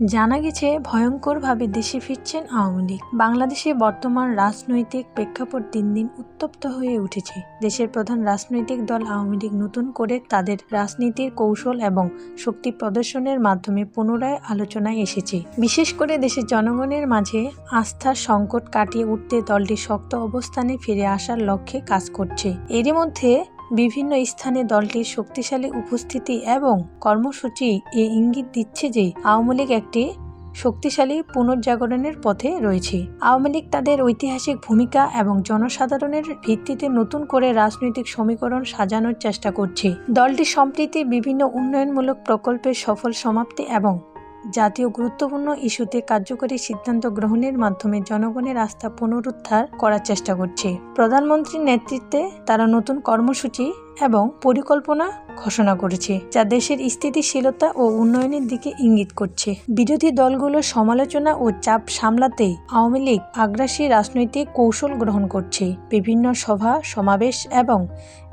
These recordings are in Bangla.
জানা গেছে, ভয়ঙ্করভাবে দেশে ফিরছেন আওয়ামী লীগ। বাংলাদেশে বর্তমান রাজনৈতিক প্রেক্ষাপট দিন দিন উত্তপ্ত হয়ে উঠেছে। দেশের প্রধান রাজনৈতিক দল আওয়ামী লীগ নতুন করে তাদের রাজনীতির কৌশল এবং শক্তি প্রদর্শনের মাধ্যমে পুনরায় আলোচনায় এসেছে। বিশেষ করে দেশের জনগণের মাঝে আস্থার সংকট কাটিয়ে উঠতে দলটি শক্ত অবস্থানে ফিরে আসার লক্ষ্যে কাজ করছে। এরই মধ্যে বিভিন্ন স্থানে দলটির শক্তিশালী উপস্থিতি এবং কর্মসূচি এ ইঙ্গিত দিচ্ছে যে আওয়ামী লীগ একটি শক্তিশালী পুনর্জাগরণের পথে রয়েছে। আওয়ামী লীগ তাদের ঐতিহাসিক ভূমিকা এবং জনসাধারণের ভিত্তিতে নতুন করে রাজনৈতিক সমীকরণ সাজানোর চেষ্টা করছে। দলটি সম্প্রতি বিভিন্ন উন্নয়নমূলক প্রকল্পের সফল সমাপ্তি এবং জাতীয় গুরুত্বপূর্ণ ইস্যুতে কার্যকরী সিদ্ধান্ত গ্রহণের মাধ্যমে জনগণের আস্থা পুনরুদ্ধার করার চেষ্টা করছে। প্রধানমন্ত্রীর নেতৃত্বে তারা নতুন কর্মসূচি এবং পরিকল্পনা ঘোষণা করেছে, যা দেশের স্থিতিশীলতা ও উন্নয়নের দিকে ইঙ্গিত করছে। বিরোধী দলগুলোর সমালোচনা ও চাপ সামলাতে আওয়ামী লীগ আগ্রাসী রাজনৈতিক কৌশল গ্রহণ করছে। বিভিন্ন সভা, সমাবেশ এবং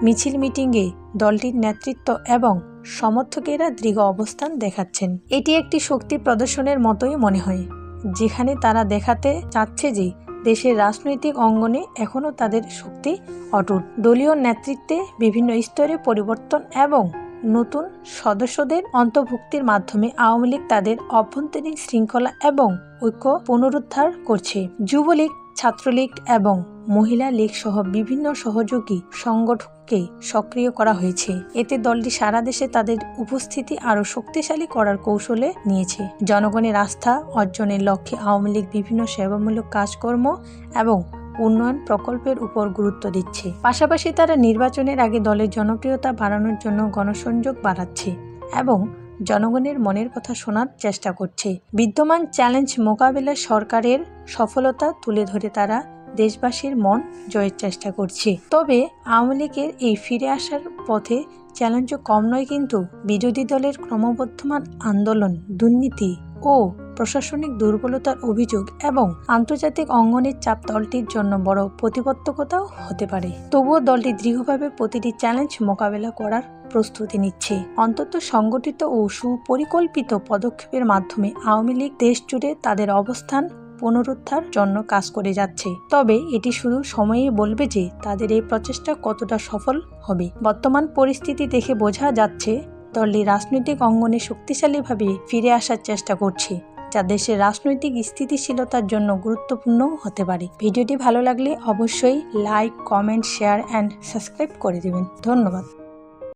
মিছিল মিটিংয়ে দলটির নেতৃত্ব এবং সমর্থকেরা দৃঢ় অবস্থান দেখাচ্ছেন। এটি একটি শক্তি প্রদর্শনের মতোই মনে হয়, যেখানে তারা দেখাতে চাচ্ছে যে দেশের রাজনৈতিক অঙ্গনে এখনও তাদের শক্তি অটুট। দলীয় নেতৃত্বে বিভিন্ন স্তরে পরিবর্তন এবং নতুন সদস্যদের অন্তর্ভুক্তির মাধ্যমে আওয়ামী লীগ তাদের অভ্যন্তরীণ শৃঙ্খলা এবং ঐক্য পুনরুদ্ধার করছে। যুবলীগ ছাত্রলীগ এবং মহিলা লীগ সহ বিভিন্ন সহযোগী সংগঠনকে সক্রিয় করা হয়েছে। এতে দলটি সারা দেশে তাদের উপস্থিতি আরও শক্তিশালী করার কৌশলে নিয়েছে। জনগণের আস্থা অর্জনের লক্ষ্যে আওয়ামী লীগ বিভিন্ন সেবামূলক কাজকর্ম এবং উন্নয়ন প্রকল্পের উপর গুরুত্ব দিচ্ছে। পাশাপাশি তারা নির্বাচনের আগে দলের জনপ্রিয়তা বাড়ানোর জন্য গণসংযোগ বাড়াচ্ছে এবং জনগণের মনের কথা শোনার চেষ্টা করছে। বিদ্যমান চ্যালেঞ্জ মোকাবেলায় সরকারের সফলতা তুলে ধরে তারা দেশবাসীর মন জয়ের চেষ্টা করছে। তবে আওয়ামী লীগের এই ফিরে আসার পথে চ্যালেঞ্জও কম নয়, কিন্তু বিরোধী দলের ক্রমবর্ধমান আন্দোলন, দুর্নীতি ও প্রশাসনিক দুর্বলতার অভিযোগ এবং আন্তর্জাতিক অঙ্গনের চাপ দলটির জন্য বড় প্রতিবদ্ধকতাও হতে পারে। তবুও দলটি দৃঢ়ভাবে প্রতিটি চ্যালেঞ্জ মোকাবেলা করার প্রস্তুতি নিচ্ছে। অন্তত সংগঠিত ও সুপরিকল্পিত পদক্ষেপের মাধ্যমে আওয়ামী লীগ দেশ জুড়ে তাদের অবস্থান পুনরুদ্ধার জন্য কাজ করে যাচ্ছে। তবে এটি শুধু সময়েই বলবে যে তাদের এই প্রচেষ্টা কতটা সফল হবে। বর্তমান পরিস্থিতি দেখে বোঝা যাচ্ছে দলটি রাজনৈতিক অঙ্গনে শক্তিশালীভাবে ফিরে আসার চেষ্টা করছে, যা দেশের রাজনৈতিক স্থিতিশীলতার জন্য গুরুত্বপূর্ণ হতে পারে। ভিডিওটি ভালো লাগলে অবশ্যই like comment share and subscribe করে দেবেন। ধন্যবাদ।